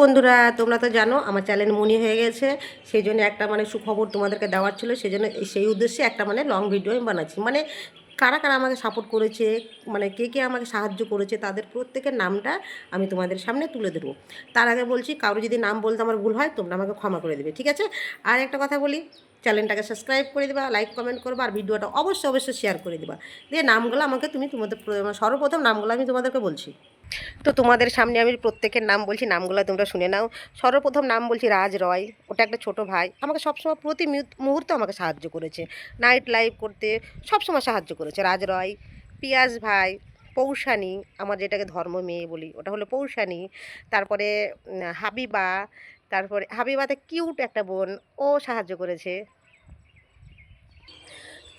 বন্ধুরা, তোমরা তো জানো, আমার চ্যানেল মনি হয়ে গেছে। সেই জন্য একটা মানে সুখবর তোমাদেরকে দেওয়ার ছিল, সেই জন্য সেই উদ্দেশ্যে একটা মানে লং ভিডিও আমি বানাচ্ছি। মানে কারা কারা আমাকে সাপোর্ট করেছে মানে কে কে আমাকে সাহায্য করেছে, তাদের প্রত্যেকের নামটা আমি তোমাদের সামনে তুলে দেবো তার আগে বলছি, কারও যদি নাম বলতে আমার ভুল হয়, তোমরা আমাকে ক্ষমা করে দেবে, ঠিক আছে? আর একটা কথা বলি চ্যানেলটাকে সাবস্ক্রাইব করে দেবা লাইক কমেন্ট করবা, আর ভিডিওটা অবশ্যই অবশ্যই শেয়ার করে দেবা। দিয়ে নামগুলো আমাকে তুমি তোমাদের সর্বপ্রথম নামগুলো আমি তোমাদেরকে বলছি। তো তোমাদের সামনে আমি প্রত্যেকের নাম বলছি, নামগুলো তোমরা শুনে নাও। সর্বপ্রথম নাম বলছি রাজ রয়, ওটা একটা ছোট ভাই। আমাকে সবসময় প্রতি মুহূর্তে আমাকে সাহায্য করেছে। নাইট লাইভ করতে সবসময় সাহায্য করেছে। রাজ রয়, পিয়াজ ভাই পৌষানি আমার যেটাকে ধর্ম মেয়ে বলি, ওটা হলো পৌষানি তারপরে হাবিবা, তারপরে, হাবিবাতে কিউট একটা বোন, ও সাহায্য করেছে।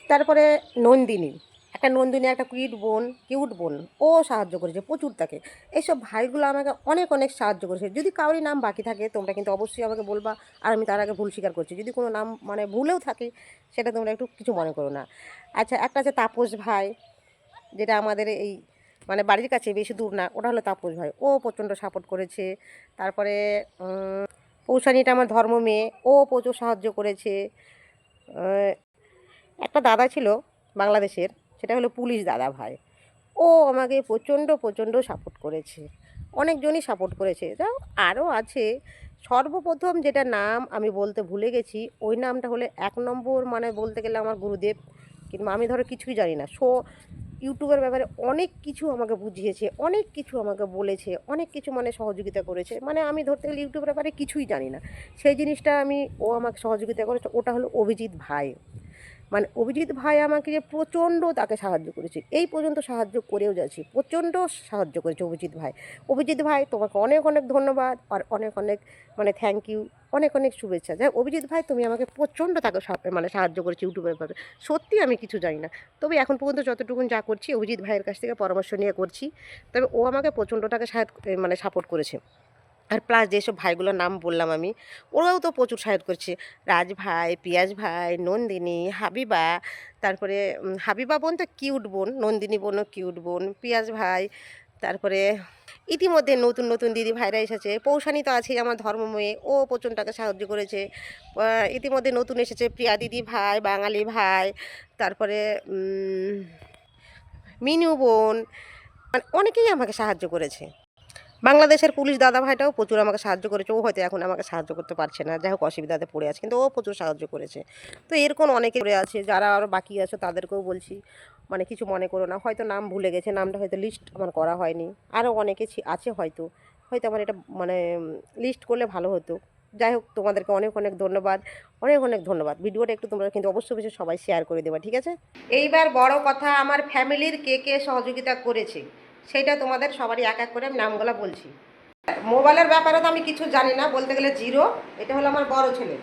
তারপরে নন্দিনী। একটা নন্দিনী, একটা কিউট বোন কিউট বোন, ও সাহায্য করেছে প্রচুর তাকে। এইসব ভাইগুলো আমাকে অনেক অনেক সাহায্য করেছে। যদি কারোরই নাম বাকি থাকে, তোমরা কিন্তু অবশ্যই আমাকে বলবা আর আমি তার আগে ভুল স্বীকার করছি। যদি কোনো নাম মানে ভুলেও থাকে, সেটা তোমরা একটু কিছু মনে করো না। আচ্ছা একটা আছে তাপস ভাই, যেটা আমাদের এই মানে বাড়ির কাছে বেশি দূর না, ওটা হলো তাপস ভাই। ও প্রচণ্ড সাপোর্ট করেছে। তারপরে পৌষানিটা আমার ধর্ম মেয়ে, ও প্রচুর সাহায্য করেছে। একটা দাদা ছিল বাংলাদেশের সেটা হলো পুলিশ দাদা ভাই। ও আমাকে প্রচণ্ড প্রচণ্ড সাপোর্ট করেছে। অনেকজনই সাপোর্ট করেছে। তাও আরও আছে। সর্বপ্রথম যেটা নাম আমি বলতে ভুলে গেছি, ওই নামটা হলে এক নম্বর মানে বলতে গেলে আমার গুরুদেব কিন্তু আমি ধরো কিছুই জানি না। সো, ইউটিউবের ব্যাপারে অনেক কিছু আমাকে বুঝিয়েছে, অনেক কিছু আমাকে বলেছে, অনেক কিছু মানে সহযোগিতা করেছে। মানে আমি ধরতে গেলে ইউটিউবের ব্যাপারে কিছুই জানি না। সেই জিনিসটা আমি, ও আমাকে সহযোগিতা করেছে, ওটা হলো অভিজিৎ ভাই। মানে অভিজিৎ ভাই আমাকে যে প্রচণ্ড তাকে সাহায্য করেছে, এই পর্যন্ত সাহায্য করেও যাচ্ছি, প্রচণ্ড সাহায্য করেছে অভিজিৎ ভাই। অভিজিৎ ভাই, তোমাকে অনেক অনেক ধন্যবাদ আর অনেক অনেক মানে থ্যাংক ইউ অনেক অনেক শুভেচ্ছা। যাই অভিজিৎ ভাই, তুমি আমাকে প্রচণ্ড তাকে মানে সাহায্য করেছি ইউটিউবের ব্যাপারে। সত্যি আমি কিছু জানি না। তবে এখন পর্যন্ত যতটুকুন যা করছি, অভিজিৎ ভাইয়ের কাছ থেকে পরামর্শ নিয়ে করছি। তবে ও আমাকে প্রচণ্ড সাহায্য মানে সাপোর্ট করেছে। আর প্লাস যেসব ভাইগুলোর নাম বললাম আমি, ওরাও তো প্রচুর সাহায্য করছে। রাজ ভাই পিয়াজ ভাই নন্দিনী, হাবিবা, তারপরে হাবিবা বোন তো কিউট বোন, নন্দিনী বোনও কিউট বোন পিয়াজ ভাই তারপরে ইতিমধ্যে নতুন নতুন দিদি ভাইরা এসেছে। পৌষানি তো আছেই আমার ধর্মময়ে, ও প্রচুর টাকা সাহায্য করেছে। ইতিমধ্যে নতুন এসেছে প্রিয়া দিদি ভাই, বাঙালি ভাই, তারপরে মিনু বোন মানে অনেকেই আমাকে সাহায্য করেছে। বাংলাদেশের পুলিশ দাদা ভাইটাও প্রচুর আমাকে সাহায্য করেছে। ও হয়তো এখন আমাকে সাহায্য করতে পারছে না। যাই হোক অসুবিধাতে পড়ে আছে। কিন্তু ও প্রচুর সাহায্য করেছে। তো এরকম অনেকে পড়ে আছে, যারা আরও বাকি আছে, তাদেরকেও বলছি মানে কিছু মনে করো না। হয়তো নাম ভুলে গেছে, নামটা হয়তো লিস্ট আমার করা হয়নি। আরও অনেকে আছে হয়তো। হয়তো আমার এটা মানে লিস্ট করলে ভালো হতো। যাই হোক তোমাদেরকে অনেক অনেক ধন্যবাদ। অনেক অনেক ধন্যবাদ। ভিডিওটা একটু তোমরা কিন্তু অবশ্যই অবশ্যই সবাই শেয়ার করে দেবা, ঠিক আছে? এইবার বড় কথা, আমার ফ্যামিলির কে কে সহযোগিতা করেছে? সেটা তোমাদের সবারই এক এক করে আমি নামগুলো বলছি। মোবাইলের ব্যাপারে তো আমি কিছু জানি না, বলতে গেলে জিরো। এটা হলো আমার বড় ছেলে।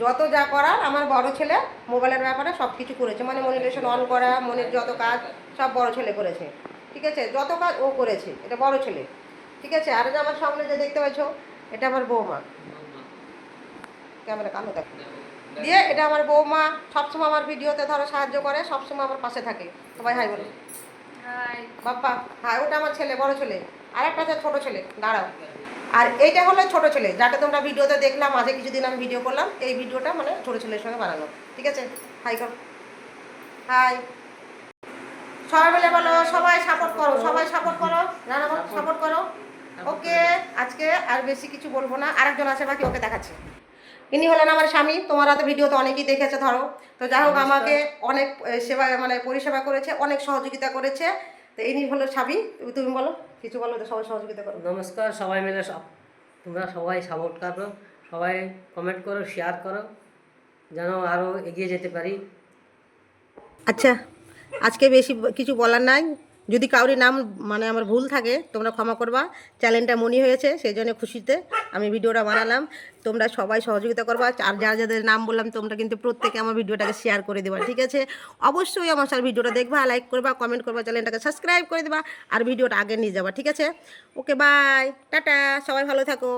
যত যা করার, আমার বড় ছেলে মোবাইলের ব্যাপারে সব কিছু করেছে। মানে মনিটেশন অন করা মনের যত কাজ, সব বড় ছেলে করেছে। ঠিক আছে? যত কাজ ও করেছে, এটা বড় ছেলে। ঠিক আছে? আর আমার সামনে যে দেখতে পাচ্ছ, এটা আমার বৌমা। ক্যামেরা কালো দেখো। দিয়ে এটা আমার বৌমা, সবসময় আমার ভিডিওতে ধরো সাহায্য করে, সবসময় আমার পাশে থাকে। সবাই হাই বলো। বাপ্পা হ্যাঁ ওটা আমার ছেলে বড় ছেলে। আর একটা আছে ছোট ছেলে দাঁড়াও। আর এইটা হলো ছোট ছেলে যাকে তোমরা ভিডিওতে দেখলাম মাঝে কিছুদিন আমি ভিডিও করলাম এই ভিডিওটা মানে ছোট ছেলের সঙ্গে বানানো ঠিক আছে? হাই কর। হাই। সবাই মিলে বলো সবাই সাপোর্ট করো সবাই সাপোর্ট করো। রানা সাপোর্ট করো। ওকে আজকে আর বেশি কিছু বলব না। আরেকজন আছে বাকি ওকে দেখাচ্ছি। ইনি হলেন আমার স্বামী তোমার হাতে ভিডিও তো অনেকেই দেখেছে ধরো। তো যাই হোক আমাকে অনেক সেবা মানে পরিষেবা করেছে অনেক সহযোগিতা করেছে। তো ইনি হলো স্বামী তুমি- তুমি বলো কিছু বলো তো সবাই সহযোগিতা করো। নমস্কার সবাই মিলে সব তোমরা সবাই সাপোর্ট করো সবাই কমেন্ট করো শেয়ার করো যেন আরও এগিয়ে যেতে পারি। আচ্ছা আজকে বেশি কিছু বলার নাই। যদি কাউরি নাম মানে আমার ভুল থাকে, তোমরা ক্ষমা করবা। চ্যানেলটা মনি হয়েছে সেই জন্য খুশিতে আমি ভিডিওটা বানালাম। তোমরা সবাই সহযোগিতা করবা। আর যারা যাদের নাম বললাম, তোমরা কিন্তু প্রত্যেকে আমার ভিডিওটাকে শেয়ার করে দেবা, ঠিক আছে? অবশ্যই আমার সাথে ভিডিওটা দেখবা লাইক করবা কমেন্ট করবা চ্যানেলটাকে সাবস্ক্রাইব করে দেবা, আর ভিডিওটা আগে নিয়ে যাবা, ঠিক আছে? ওকে বাই টাটা সবাই ভালো থাকো।